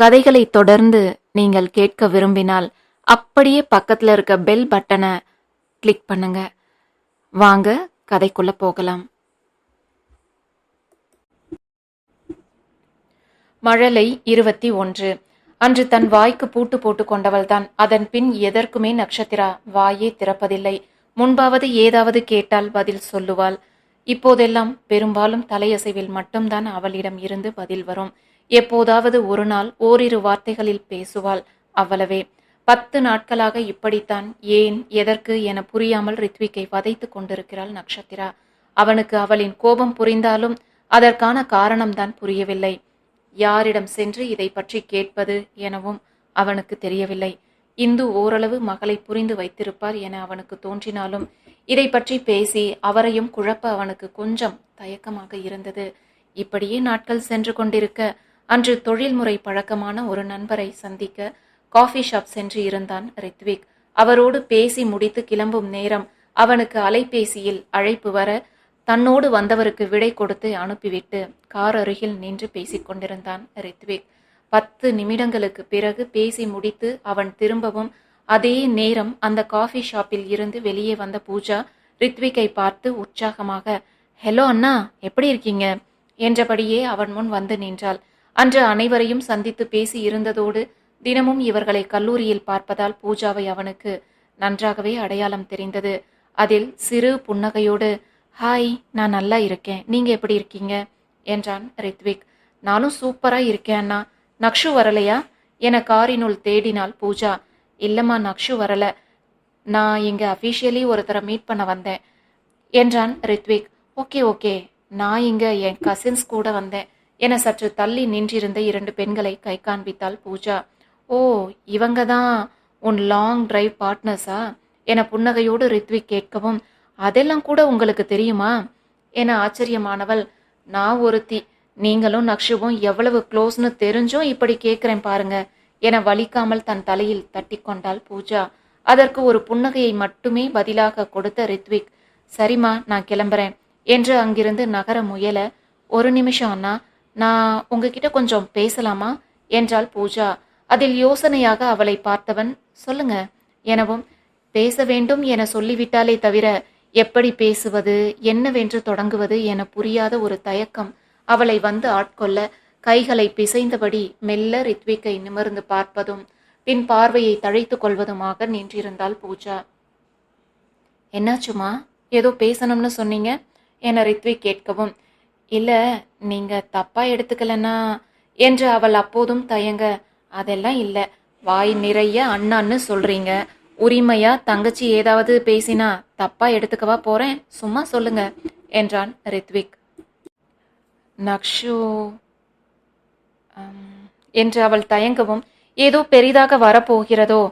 கதைகளை தொடர்ந்து நீங்கள் கேட்க விரும்பினால் அப்படியே பக்கத்துல இருக்க பெல் பட்டனை கிளிக் பண்ணுங்க. வாங்க கதைக்குள்ள போகலாம். மழலை இருபத்தி ஒன்று. அன்று தன் வாய்க்கு பூட்டு போட்டு கொண்டவள்தான். அதன் பின் எதற்குமே நட்சத்திரா வாயே திறப்பதில்லை. முன்பாவது ஏதாவது கேட்டால் பதில் சொல்லுவாள். இப்போதெல்லாம் பெரும்பாலும் தலையசைவில் மட்டும்தான் அவளிடம் இருந்து பதில் வரும். எப்போதாவது ஒரு நாள் ஓரிரு வார்த்தைகளில் பேசுவாள் அவ்வளவே பத்து நாட்களாக இப்படித்தான் ஏன் எதற்கு என புரியாமல் ரித்விக்கை வதைத்துக் கொண்டிருக்கிறாள் நட்சத்திரா அவனுக்கு அவளின் கோபம் புரிந்தாலும் அதற்கான காரணம்தான் புரியவில்லை. யாரிடம் சென்று இதை பற்றி கேட்பது எனவும் அவனுக்கு தெரியவில்லை. இந்து ஓரளவு மகளை புரிந்து வைத்திருப்பார் என அவனுக்கு தோன்றினாலும் இதை பற்றி பேசி அவரையும் குழப்ப அவனுக்கு கொஞ்சம் தயக்கமாக இருந்தது. இப்படியே நாட்கள் சென்று கொண்டிருக்க அன்று தொழில்முறை பழக்கமான ஒரு நண்பரை சந்திக்க காஃபி ஷாப் சென்று இருந்தான் ரித்விக். அவரோடு பேசி முடித்து கிளம்பும் நேரம் அவனுக்கு அலைபேசியில் அழைப்பு வர தன்னோடு வந்தவருக்கு விடை கொடுத்து அனுப்பிவிட்டு கார் அருகில் நின்று பேசிக்கொண்டிருந்தான் ரித்விக். பத்து நிமிடங்களுக்கு பிறகு பேசி முடித்து அவன் திரும்பவும் அதே நேரம் அந்த காஃபி ஷாப்பில் இருந்து வெளியே வந்த பூஜா ரித்விக்கை பார்த்து உற்சாகமாக ஹலோ அண்ணா எப்படி இருக்கீங்க? என்றபடியே அவன் முன் வந்து நின்றாள். அன்று அனைவரையும் சந்தித்து பேசி இருந்ததோடு தினமும் இவர்களை கல்லூரியில் பார்ப்பதால் பூஜாவை அவனுக்கு நன்றாகவே அடையாளம் தெரிந்தது. அதில் சிறு புன்னகையோடு ஹாய் நான் நல்லா இருக்கேன். நீங்க எப்படி இருக்கீங்க? என்றான் ரித்விக். நானும் சூப்பரா இருக்கேன் அண்ணா. நக்ஷு வரலையா? என காரினுள் தேடினாள் பூஜா. இல்லம்மா நக்ஷு வரல. நான் இங்க அஃபிஷியலி ஒருத்தரை மீட் பண்ண வந்தேன். என்றான் ரித்விக். Okay okay. நான் இங்க என் கசின்ஸ் கூட வந்தேன். என சற்று தள்ளி நின்றிருந்த இரண்டு பெண்களை கை காண்பித்தாள் பூஜா. ஓ இவங்க தான் உன் லாங் டிரைவ் பார்ட்னர்ஸா என புன்னகையோடு ரித்விக் கேட்கவும் அதெல்லாம் கூட உங்களுக்கு தெரியுமா? என ஆச்சரியமானவள் நான் ஒருத்தி நீங்களும் நக்ஷுவும் எவ்வளவு க்ளோஸ்னு தெரிஞ்சும் இப்படி கேட்குறேன் பாருங்க என வலிக்காமல் தன் தலையில் தட்டி கொண்டாள் பூஜா. அதற்கு ஒரு புன்னகையை மட்டுமே பதிலாக கொடுத்த ரித்விக் சரிம்மா நான் கிளம்புறேன் என்று அங்கிருந்து நகர முயல ஒரு நிமிஷம் அண்ணா நான் உங்ககிட்ட கொஞ்சம் பேசலாமா? என்றாள் பூஜா. அதில் யோசனையாக அவளை பார்த்தவன் சொல்லுங்க. எனவும் பேச வேண்டும் என சொல்லிவிட்டாலே தவிர எப்படி பேசுவது என்னவென்று தொடங்குவது என புரியாத ஒரு தயக்கம் அவளை வந்து ஆட்கொள்ள கைகளை பிசைந்தபடி மெல்ல ரித்விக்கை நிமிர்ந்து பார்ப்பதும் பின் பார்வையை தழைத்து கொள்வதுமாக நின்றிருந்தாள் பூஜா. என்னாச்சுமா? ஏதோ பேசணும்னு சொன்னீங்க? என ரித்விக் கேட்கவும் இல்ல நீங்க தப்பா எடுத்துக்கலன்னா என்று அவள் அப்போதும் தயங்க அதெல்லாம் இல்ல. வாய் நிறைய அண்ணான்னு சொல்றீங்க. உரிமையா தங்கச்சி ஏதாவது பேசினா தப்பா எடுத்துக்கவா போறேன்? சும்மா சொல்லுங்க என்றான் ரித்விக். நக்ஷு. என்று அவள் தயங்கவும் ஏதோ பெரிதாக வரப்போகிறதோ?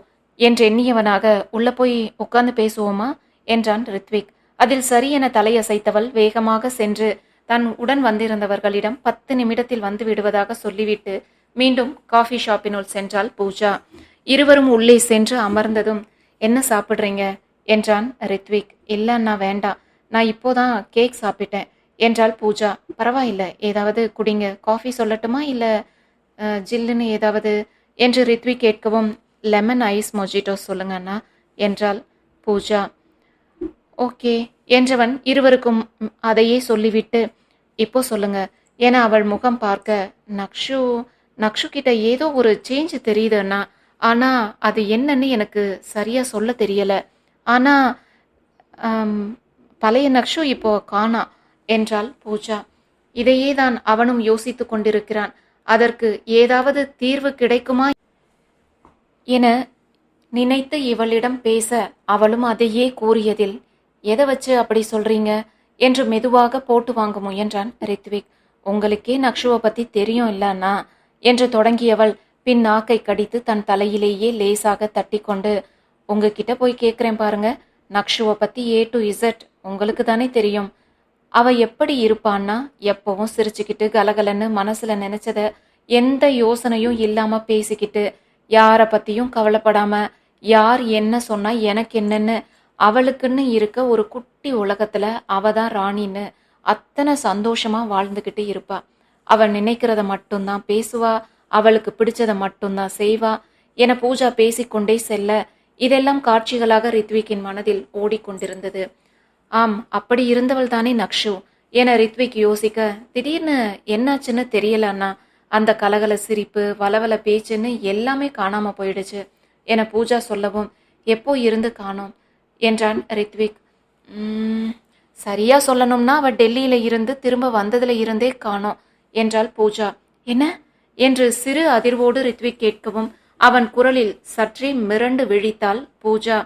என்று எண்ணியவனாக உள்ள போய் உட்கார்ந்து பேசுவோமா? என்றான் ரித்விக். அதில் சரி என தலையசைத்தவள் வேகமாக சென்று தன் உடன் வந்திருந்தவர்களிடம் பத்து நிமிடத்தில் வந்து விடுவதாக சொல்லிவிட்டு மீண்டும் காஃபி ஷாப்பினுள் சென்றாள் பூஜா. இருவரும் உள்ளே சென்று அமர்ந்ததும் என்ன சாப்பிட்றீங்க? என்றான் ரித்விக். இல்லைன்னா வேண்டாம் நான் இப்போதான் கேக் சாப்பிட்டேன் என்றாள் பூஜா. பரவாயில்ல. ஏதாவது குடிங்க. காஃபி சொல்லட்டுமா? இல்லை ஜில்லுன்னு ஏதாவது? என்று ரித்விக் கேட்கவும் லெமன் ஐஸ் மொஜிட்டோ சொல்லுங்க அண்ணா என்றாள் பூஜா. ஓகே என்றவன் இருவருக்கும் அதையே சொல்லிவிட்டு இப்போ சொல்லுங்க என அவள் முகம் பார்க்க நக்ஷு நக்ஷு கிட்ட ஏதோ ஒரு சேஞ்ச் தெரியுதுன்னா ஆனா அது என்னன்னு எனக்கு சரியா சொல்ல தெரியல. ஆனா பழைய நக்ஷு இப்போ காணா என்றாள் பூஜா. இதையே தான் அவனும் யோசித்து கொண்டிருக்கிறான். அதற்கு ஏதாவது தீர்வு கிடைக்குமா என நினைத்து இவளிடம் பேச அவளும் அதையே கூறியதில் எதை வச்சு அப்படி சொல்றீங்க? என்று மெதுவாக போட்டு வாங்க முயன்றான் ரித்விக். உங்களுக்கே நக்ஷுவை பத்தி தெரியும் இல்ல என்று தொடங்கியவள் பின் நாக்கை கடித்து தன் தலையிலேயே லேசாக தட்டிக்கொண்டு உங்ககிட்ட போய் கேட்குறேன் பாருங்க. நக்ஷுவை பத்தி ஏ டு இசட் உங்களுக்கு தானே தெரியும். அவ எப்படி இருப்பான்னா எப்பவும் சிரிச்சுக்கிட்டு கலகலன்னு மனசுல நினைச்சத எந்த யோசனையும் இல்லாம பேசிக்கிட்டு யாரை பத்தியும் கவலைப்படாம யார் என்ன சொன்னா எனக்கு என்னன்னு அவளுக்குன்னு இருக்க ஒரு குட்டி உலகத்துல அவ தான் ராணின்னு அத்தனை சந்தோஷமா வாழ்ந்துக்கிட்டு இருப்பா. அவ நினைக்கிறத மட்டும்தான் பேசுவா. அவளுக்கு பிடிச்சதை மட்டும்தான் செய்வா. என பூஜா பேசிக்கொண்டே செல்ல இதெல்லாம் காட்சிகளாக ரித்விக்கின் மனதில் ஓடிக்கொண்டிருந்தது. ஆம் அப்படி இருந்தவள் தானே நக்ஷு என ரித்விக் யோசிக்க திடீர்னு என்னாச்சுன்னு தெரியலன்னா அண்ணா அந்த கலகல சிரிப்பு வலவல பேச்சுன்னு எல்லாமே காணாம போயிடுச்சு என பூஜா சொல்லவும் எப்போ இருந்து காணோம்? என்றான் ரித்விக். சரியா சொல்லணும்னா அவ டெல்லியில இருந்து திரும்ப வந்ததுல இருந்தே காணோம் என்றாள் பூஜா. என்ன? என்று சிறு அதிர்வோடு ரித்விக் கேட்கவும் அவன் குரலில் சற்றே மிரண்டு விழித்தாள் பூஜா.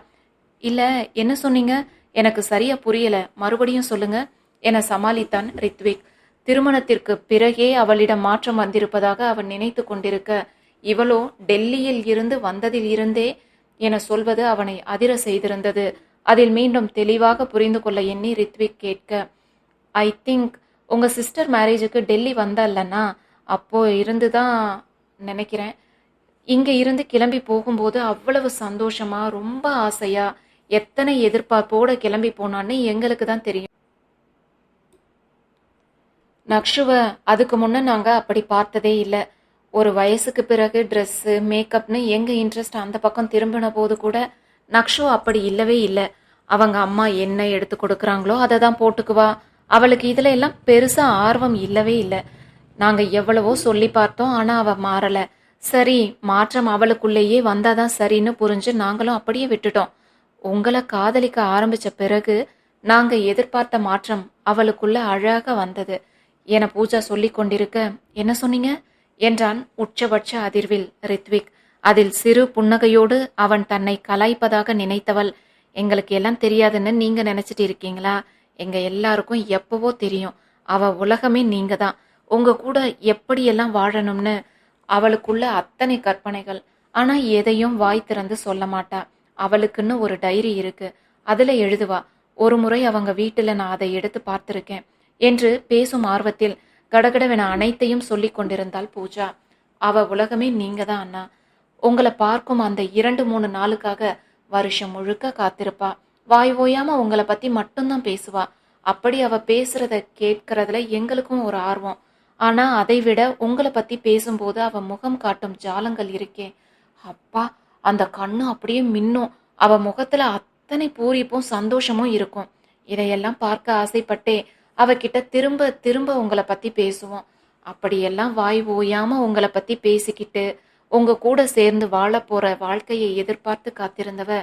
இல்ல என்ன சொன்னீங்க? எனக்கு சரியா புரியல. மறுபடியும் சொல்லுங்க என சமாளித்தான் ரித்விக். திருமணத்திற்கு பிறகே அவளிடம் மாற்றம் வந்திருப்பதாக அவன் நினைத்து கொண்டிருக்க இவளோ டெல்லியில் இருந்து வந்ததில் இருந்தே என சொல்வது அவனை அதிர செய்திருந்தது. அதில் மீண்டும் தெளிவாக புரிந்து கொள்ள எண்ணி ரித்விக் கேட்க ஐ திங்க் உங்க சிஸ்டர் மேரேஜுக்கு டெல்லி வந்தல்லன்னா அப்போ இருந்து தான் நினைக்கிறேன். இங்கே இருந்து கிளம்பி போகும்போது அவ்வளவு சந்தோஷமா ரொம்ப ஆசையா எத்தனை எதிர்பார்ப்போட கிளம்பி போனான்னு எங்களுக்கு தான் தெரியும். நக்ஷுவ அதுக்கு முன்ன நாங்க அப்படி பார்த்ததே இல்லை. ஒரு வயசுக்கு பிறகு ட்ரெஸ்ஸு மேக்கப்னு எங்கள் இன்ட்ரெஸ்ட் அந்த பக்கம் திரும்பின போது கூட நக்ஷு அப்படி இல்லவே இல்லை. அவங்க அம்மா என்ன எடுத்து கொடுக்குறாங்களோ அதை தான் போட்டுக்குவா. அவளுக்கு இதுல எல்லாம் பெருசாக ஆர்வம் இல்லவே இல்லை. நாங்கள் எவ்வளவோ சொல்லி பார்த்தோம் ஆனால் அவள் மாறலை. சரி மாற்றம் அவளுக்குள்ளேயே வந்தால் தான் சரின்னு புரிஞ்சு நாங்களும் அப்படியே விட்டுட்டோம். உங்களை காதலிக்க ஆரம்பித்த பிறகு நாங்கள் எதிர்பார்த்த மாற்றம் அவளுக்குள்ள அழகாக வந்தது. என பூஜா சொல்லி கொண்டிருக்க என்ன சொன்னீங்க? என்றான் உச்சபட்ச அதிர்வில் ரித்விக். அதில் சிறு புன்னகையோடு அவன் தன்னை கலாய்ப்பதாக நினைத்தவள் எங்களுக்கு எல்லாம் தெரியாதுன்னு நீங்க நினைச்சிட்டு இருக்கீங்களா? எங்க எல்லாருக்கும் எப்பவோ தெரியும். அவ உலகமே நீங்க தான் உங்க கூட எப்படியெல்லாம் வாழணும்னு அவளுக்குள்ள அத்தனை கற்பனைகள். ஆனா எதையும் வாய் திறந்து சொல்ல மாட்டா. அவளுக்குன்னு ஒரு டைரி இருக்கு. அதுல எழுதுவா ஒரு முறை அவங்க வீட்டுல நான் அதை எடுத்து பார்த்திருக்கேன் என்று பேசும் ஆர்வத்தில் கடகடவென அனைத்தையும் சொல்லி கொண்டிருந்தாள் பூஜா. அவ உலகமே நீங்க தான் அண்ணா? உங்களை பார்க்கும் அந்த இரண்டு மூணு நாளுக்காக வருஷம் முழுக்க காத்திருப்பா. வாய் ஓயாம உங்களை பத்தி மட்டும்தான் பேசுவா. அப்படி அவ பேசுறத கேட்கறதுல எங்களுக்கும் ஒரு ஆர்வம். ஆனா அதை விட உங்களை பத்தி பேசும்போது அவ முகம் காட்டும் ஜாலங்கள் இருக்கே. அப்பா அந்த கண்ணு அப்படியே மின்னும். அவ முகத்துல அத்தனை பூரிப்பும் சந்தோஷமும் இருக்கும். இதையெல்லாம் பார்க்க ஆசைப்பட்டே அவகிட்ட திரும்ப திரும்ப உங்களை பற்றி பேசுவோம். அப்படியெல்லாம் வாய் ஓயாமல் உங்களை பற்றி பேசிக்கிட்டு உங்கள் கூட சேர்ந்து வாழ போகிற வாழ்க்கையை எதிர்பார்த்து காத்திருந்தவ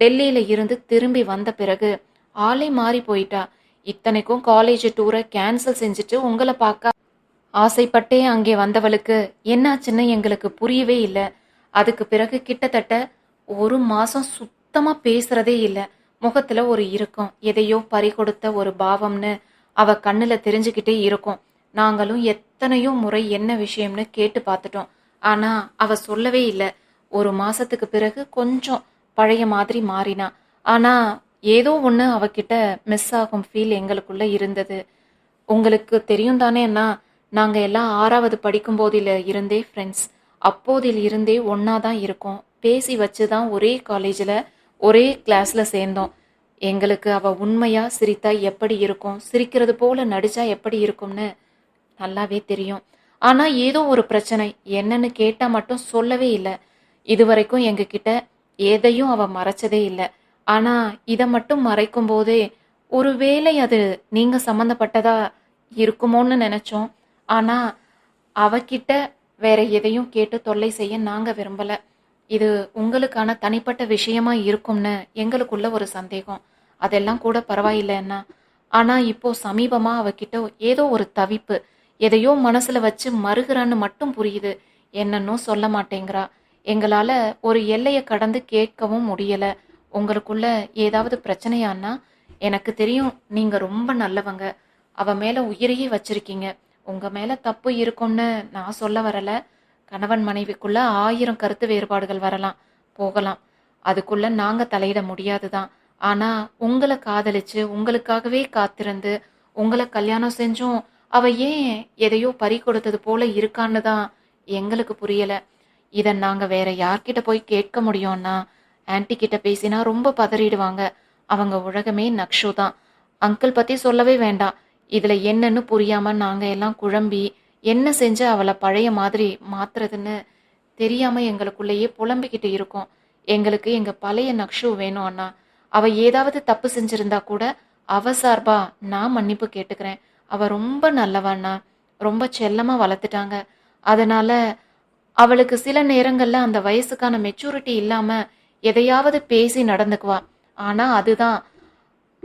டெல்லியில் இருந்து திரும்பி வந்த பிறகு ஆளே மாறி போயிட்டா. இத்தனைக்கும் காலேஜ் டூரை கேன்சல் செஞ்சுட்டு உங்களை பார்க்க ஆசைப்பட்டே அங்கே வந்தவளுக்கு என்னாச்சுன்னு எங்களுக்கு புரியவே இல்லை. அதுக்கு பிறகு கிட்டத்தட்ட ஒரு மாதம் சுத்தமாக பேசுகிறதே இல்லை. முகத்தில் ஒரு இருக்கும் எதையோ பறிகொடுத்த ஒரு பாவம்னு அவ கண்ணுல தெரிஞ்சுக்கிட்டே இருக்கும். நாங்களும் எத்தனையோ முறை என்ன விஷயம்னு கேட்டு பார்த்துட்டோம். ஆனா அவ சொல்லவே இல்லை. ஒரு மாசத்துக்கு பிறகு கொஞ்சம் பழைய மாதிரி மாறினா. ஆனா ஏதோ ஒண்ணு அவகிட்ட மிஸ் ஆகும் ஃபீல் எங்களுக்குள்ள இருந்தது. உங்களுக்கு தெரியும் தானே அண்ணா? நாங்க எல்லாம் ஆறாவது படிக்கும் போதில இருந்தே ஃப்ரெண்ட்ஸ் அப்போதில் இருந்தே ஒன்றா தான் இருக்கோம். பேசி வச்சு தான் ஒரே காலேஜில் ஒரே கிளாஸில் சேர்ந்தோம். எங்களுக்கு அவ உண்மையா சிரித்தா எப்படி இருக்கும்? சிரிக்கிறது போல நடிச்சா எப்படி இருக்கும்னு நல்லாவே தெரியும். ஆனா ஏதோ ஒரு பிரச்சனை. என்னன்னு கேட்டா மட்டும் சொல்லவே இல்லை. இதுவரைக்கும் எங்ககிட்ட எதையும் அவ மறைச்சதே இல்லை. ஆனா இதை மட்டும் மறைக்கும் போதே ஒருவேளை அது நீங்க சம்மந்தப்பட்டதா இருக்குமோன்னு நினைச்சோம். ஆனா அவகிட்ட வேற எதையும் கேட்டு தொல்லை செய்ய நாங்க விரும்பல. இது உங்களுக்கான தனிப்பட்ட விஷயமா இருக்கும்னு எங்களுக்குள்ள ஒரு சந்தேகம். அதெல்லாம் கூட பரவாயில்லைன்னா ஆனா இப்போ சமீபமா அவகிட்ட ஏதோ ஒரு தவிப்பு எதையோ மனசுல வச்சு மறுகிறான்னு மட்டும் புரியுது. என்னன்னோ சொல்ல மாட்டேங்கிறா. எங்களால ஒரு எல்லையை கடந்து கேட்கவும் முடியல. உங்களுக்குள்ள ஏதாவது பிரச்சனையான்னா எனக்கு தெரியும் நீங்க ரொம்ப நல்லவங்க. அவ மேல உயிரையே வச்சிருக்கீங்க. உங்க மேல தப்பு இருக்கும்னு நான் சொல்ல வரல. கணவன் மனைவிக்குள்ள ஆயிரம் கருத்து வேறுபாடுகள் வரலாம் போகலாம். அதுக்குள்ள நாங்க தலையிட முடியாதுதான். ஆனா உங்களை காதலிச்சு உங்களுக்காகவே காத்திருந்து உங்களை கல்யாணம் செஞ்சும் அவ ஏன் எதையோ பறி கொடுத்தது போல இருக்கான்னு தான் எங்களுக்கு புரியல. இதை நாங்க வேற யார்கிட்ட போய் கேட்க முடியும்னா ஆன்டி கிட்ட பேசினா ரொம்ப பதறிடுவாங்க. அவங்க உலகமே நக்ஷு தான். அங்கிள் பத்தி சொல்லவே வேண்டாம். இதுல என்னன்னு புரியாம நாங்க எல்லாம் குழம்பி என்ன செஞ்சு அவளை பழைய மாதிரி மாத்துறதுன்னு தெரியாம எங்களுக்குள்ளேயே புலம்பிக்கிட்டு இருக்கோம். எங்களுக்கு எங்க பழைய நக்ஷு வேணும் அண்ணா அவ ஏதாவது தப்பு செஞ்சிருந்தா கூட அவ சார்பா நான் மன்னிப்பு கேட்டுக்கிறேன். அவ ரொம்ப நல்லவண்ணா ரொம்ப செல்லமா வளர்த்துட்டாங்க. அதனால அவளுக்கு சில நேரங்கள்ல அந்த வயசுக்கான மெச்சூரிட்டி இல்லாம எதையாவது பேசி நடந்துக்குவா. ஆனா அதுதான்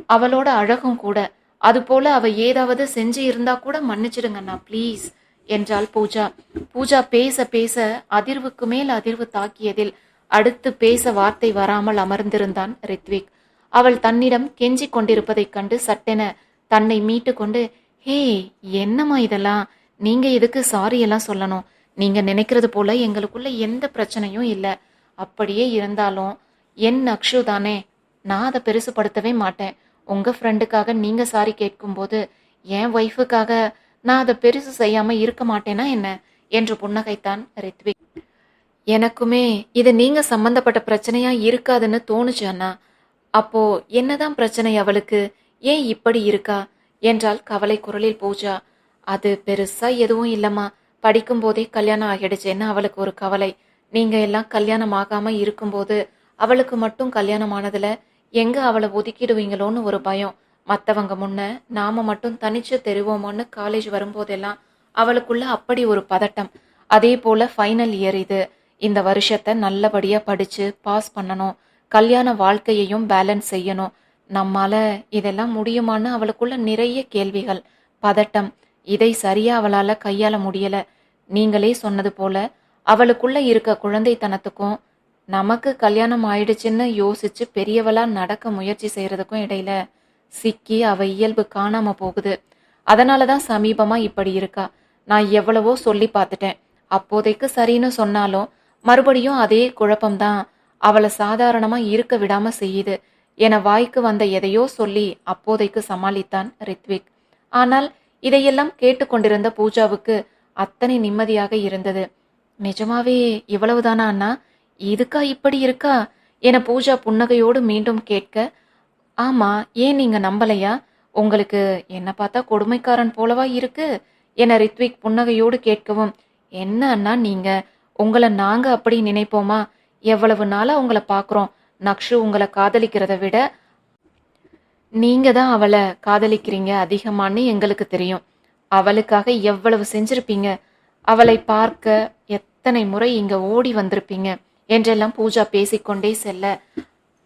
அவளோட அழகும் கூட. அதுபோல அவ ஏதாவது செஞ்சு இருந்தா கூட மன்னிச்சிடுங்கண்ணா ப்ளீஸ் என்றாள் பூஜா. பூஜா பேச பேச அதிர்வுக்கு மேல் அதிர்வு தாக்கியதில் அடுத்து பேச வார்த்தை வராமல் அமர்ந்திருந்தான் ரித்விக். அவள் தன்னிடம் கெஞ்சிக் கொண்டிருப்பதைக் கண்டு சட்டென தன்னை மீட்டு கொண்டு ஹே என்னம்மா இதெல்லாம்? நீங்க எதுக்கு சாரி எல்லாம் சொல்லணும்? நீங்க நினைக்கிறது போல எங்களுக்குள்ள எந்த பிரச்சனையும் இல்லை. அப்படியே இருந்தாலும் என் அக்ஷு தானே. நான் அதை பெருசுப்படுத்தவே மாட்டேன். உங்க ஃப்ரெண்டுக்காக நீங்க சாரி கேட்கும்போது என் ஒய்ஃபுக்காக நான் அதை பெருசு செய்யாம இருக்க மாட்டேனா என்ன? என்று புன்னகைத்தான் ரித்விக். எனக்குமே இது நீங்க சம்பந்தப்பட்ட பிரச்சனையா இருக்காதுன்னு தோணுச்சு அண்ணா. அப்போ என்னதான் பிரச்சனை அவளுக்கு? ஏன் இப்படி இருக்கா? என்றால் கவலை குரலில் பூஜா அது பெருசா எதுவும் இல்லம்மா. படிக்கும் போதே கல்யாணம் ஆகிடுச்சேன்னு அவளுக்கு ஒரு கவலை. நீங்க எல்லாம் கல்யாணம் ஆகாம இருக்கும்போது அவளுக்கு மட்டும் கல்யாணம் ஆனதுல எங்க அவளை ஒதுக்கிடுவீங்களோன்னு ஒரு பயம். மத்தவங்க முன்ன நாம மட்டும் தனிச்சு தெரிவோமோன்னு காலேஜ் வரும்போதெல்லாம் அவளுக்குள்ள அப்படி ஒரு பதட்டம். அதே போல ஃபைனல் இயர் இது. இந்த வருஷத்தை நல்லபடியாக படித்து பாஸ் பண்ணணும். கல்யாண வாழ்க்கையையும் பேலன்ஸ் செய்யணும். நம்மால இதெல்லாம் முடியுமான்னு அவளுக்குள்ள நிறைய கேள்விகள் பதட்டம். இதை சரியா அவளால் கையாள முடியல. நீங்களே சொன்னது போல அவளுக்குள்ள இருக்க குழந்தைத்தனத்துக்கும் நமக்கு கல்யாணம் ஆயிடுச்சுன்னு யோசிச்சு பெரியவளா நடக்க முயற்சி செய்யறதுக்கும் இடையில சிக்கி அவ இயல்பு காணாம போகுது. அதனாலதான் சமீபமா இப்படி இருக்கா. நான் எவ்வளவோ சொல்லி பார்த்துட்டேன். அப்போதைக்கு சரின்னு சொன்னாலும் மறுபடியும் அதே குழப்பம்தான் அவளை சாதாரணமா இருக்க விடாம செய்யுது என வாய்க்கு வந்த எதையோ சொல்லி அப்போதைக்கு சமாளித்தான் ரித்விக். ஆனால் இதையெல்லாம் கேட்டுக்கொண்டிருந்த பூஜாவுக்கு அத்தனை நிம்மதியாக இருந்தது. நிஜமாவே இவ்வளவுதானா அண்ணா? இதுக்கா இப்படி இருக்கா? என பூஜா புன்னகையோடு மீண்டும் கேட்க ஆமா ஏன் நீங்க நம்பலையா? உங்களுக்கு என்ன பார்த்தா கொடுமைக்காரன் போலவா இருக்கு? என ரித்விக் புன்னகையோடு கேட்கவும் என்ன அண்ணா நீங்க? உங்களை நாங்க அப்படி நினைப்போமா? எவ்வளவு நாளா உங்களை பாக்குறோம் நக்ஷு உங்களை காதலிக்கிறத விட நீங்க தான் அவளை காதலிக்கிறீங்க அதிகமான்னு எங்களுக்கு தெரியும். அவளுக்காக எவ்வளவு செஞ்சிருப்பீங்க? அவளை பார்க்க எத்தனை முறை இங்க ஓடி வந்திருப்பீங்க? என்றெல்லாம் பூஜா பேசிக்கொண்டே செல்ல.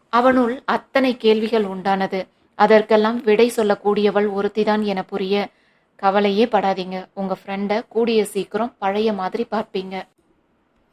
அவனுள் அத்தனை கேள்விகள் உண்டானது. அதற்கெல்லாம் விடை சொல்லக்கூடியவள் ஒருத்திதான் என புரிய கவலையே படாதீங்க. உங்க ஃப்ரெண்டை கூடிய சீக்கிரம் பழைய மாதிரி பார்ப்பீங்க.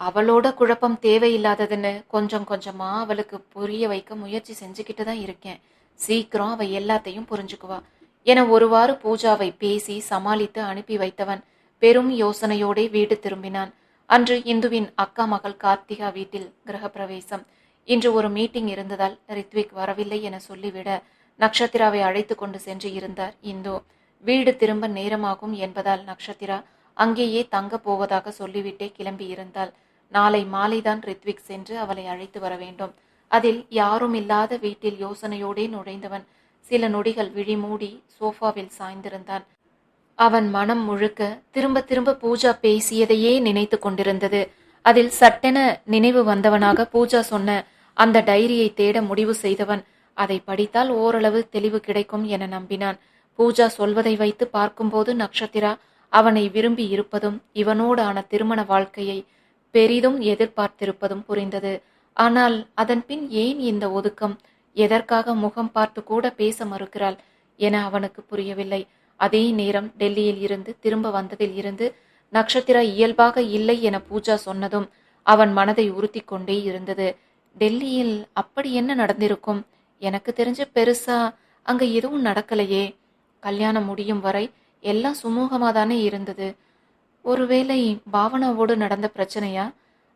அவளோட குழப்பம் தேவையில்லாததுன்னு கொஞ்சம் கொஞ்சமா அவளுக்கு புரிய வைக்க முயற்சி செஞ்சுக்கிட்டு தான் இருக்கேன். சீக்கிரம் அவ எல்லாத்தையும் புரிஞ்சுக்குவா. என ஒருவாறு பூஜாவை பேசி சமாளித்து அனுப்பி வைத்தவன் பெரும் யோசனையோடே வீடு திரும்பினான். அன்று இந்துவின் அக்கா மகள் கார்த்திகா வீட்டில் கிரகப்பிரவேசம். இன்று ஒரு மீட்டிங் இருந்ததால் ரித்விக் வரவில்லை என சொல்லிவிட நக்ஷத்திராவை அழைத்து கொண்டு சென்று இருந்தார் இந்து. வீடு திரும்ப நேரமாகும் என்பதால் நக்ஷத்திரா அங்கேயே தங்க போவதாக சொல்லிவிட்டே கிளம்பி இருந்தாள். நாளை மாலைதான் ரித்விக் சென்று அவளை அழைத்து வர வேண்டும். அதில் யாரும் இல்லாத வீட்டில் யோசனையோடே நுழைந்தவன். சில நொடிகள் விழி மூடி சோஃபாவில் சாய்ந்திருந்தான். அவன் மனம் முழுக்க திரும்ப திரும்ப பூஜா பேசியதையே நினைத்து கொண்டிருந்தது. அதில் சட்டென நினைவு வந்தவனாக பூஜா சொன்ன அந்த டைரியை தேட முடிவு செய்தவன். அதை படித்தால் ஓரளவு தெளிவு கிடைக்கும் என நம்பினான். பூஜா சொல்வதை வைத்து பார்க்கும்போது நக்ஷத்திரா அவனை விரும்பி இருப்பதும் இவனோடான திருமண வாழ்க்கையை பெரிதும் எதிர்பார்த்திருப்பதும் புரிந்தது. ஆனால் அதன் பின் ஏன் இந்த ஒதுக்கம்? எதற்காக முகம் பார்த்து கூட பேச மறுக்கிறாள் என அவனுக்கு புரியவில்லை. அதே நேரம் டெல்லியில் இருந்து திரும்ப வந்ததில் இருந்து நக்ஷத்திரா இயல்பாக இல்லை என பூஜா சொன்னதும் அவன் மனதை உறுத்தி கொண்டே இருந்தது. டெல்லியில் அப்படி என்ன நடந்திருக்கும்? எனக்கு தெரிஞ்ச பெருசா அங்க எதுவும் நடக்கலையே. கல்யாணம் முடியும் வரை எல்லாம் சுமூகமாக தானே இருந்தது. ஒருவேளை பாவனாவோடு நடந்த பிரச்சனையா?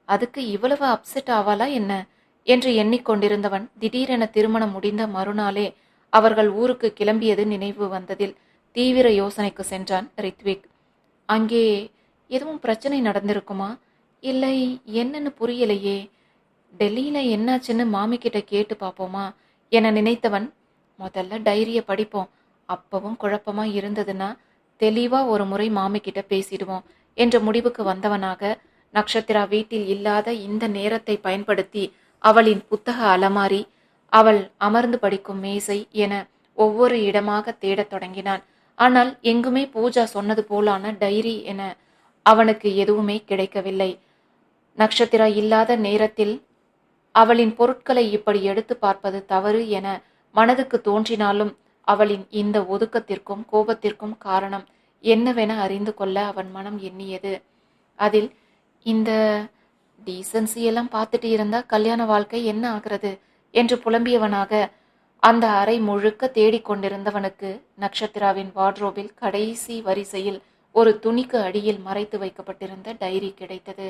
அதுக்கு இவ்வளவு அப்செட் ஆவாளா என்ன? என்று எண்ணிக்கொண்டிருந்தவன் திடீரென திருமணம் முடிந்த மறுநாளே அவர்கள் ஊருக்கு கிளம்பியது நினைவு வந்ததில் தீவிர யோசனைக்கு சென்றான் ரித்விக். அங்கே எதுவும் பிரச்சனை நடந்திருக்குமா? இல்லை என்னன்னு புரியலையே. டெல்லியில் என்னாச்சுன்னு மாமிக்கிட்ட கேட்டு பார்ப்போமா என நினைத்தவன் முதல்ல டைரியை படிப்போம். அப்பவும் குழப்பமா இருந்ததுன்னா தெளிவா ஒரு முறை மாமி கிட்ட பேசிடுவோம் என்ற முடிவுக்கு வந்தவனாக நக்ஷத்திரா வீட்டில் இல்லாத இந்த நேரத்தை பயன்படுத்தி அவளின் புத்தக அலமாரி அவள் அமர்ந்து படிக்கும் மேசை என ஒவ்வொரு இடமாக தேடத் தொடங்கினான். ஆனால் எங்குமே பூஜா சொன்னது போலான டைரி என அவனுக்கு எதுவுமே கிடைக்கவில்லை. நக்ஷத்திரா இல்லாத நேரத்தில் அவளின் பொருட்களை இப்படி எடுத்து பார்ப்பது தவறு என மனதுக்கு தோன்றினாலும் அவளின் இந்த ஒதுக்கத்திற்கும் கோபத்திற்கும் காரணம் என்னவென அறிந்து கொள்ள அவன் மனம் எண்ணியது. அதில் இந்த டீசன்சி எல்லாம் பார்த்துட்டு இருந்தா கல்யாண வாழ்க்கை என்ன ஆகிறது? என்று புலம்பியவனாக அந்த அறை முழுக்க தேடிக்கொண்டிருந்தவனுக்கு நக்ஷத்திராவின் வார்ட்ரோபில் கடைசி வரிசையில் ஒரு துணிக்கு அடியில் மறைத்து வைக்கப்பட்டிருந்த டைரி கிடைத்தது.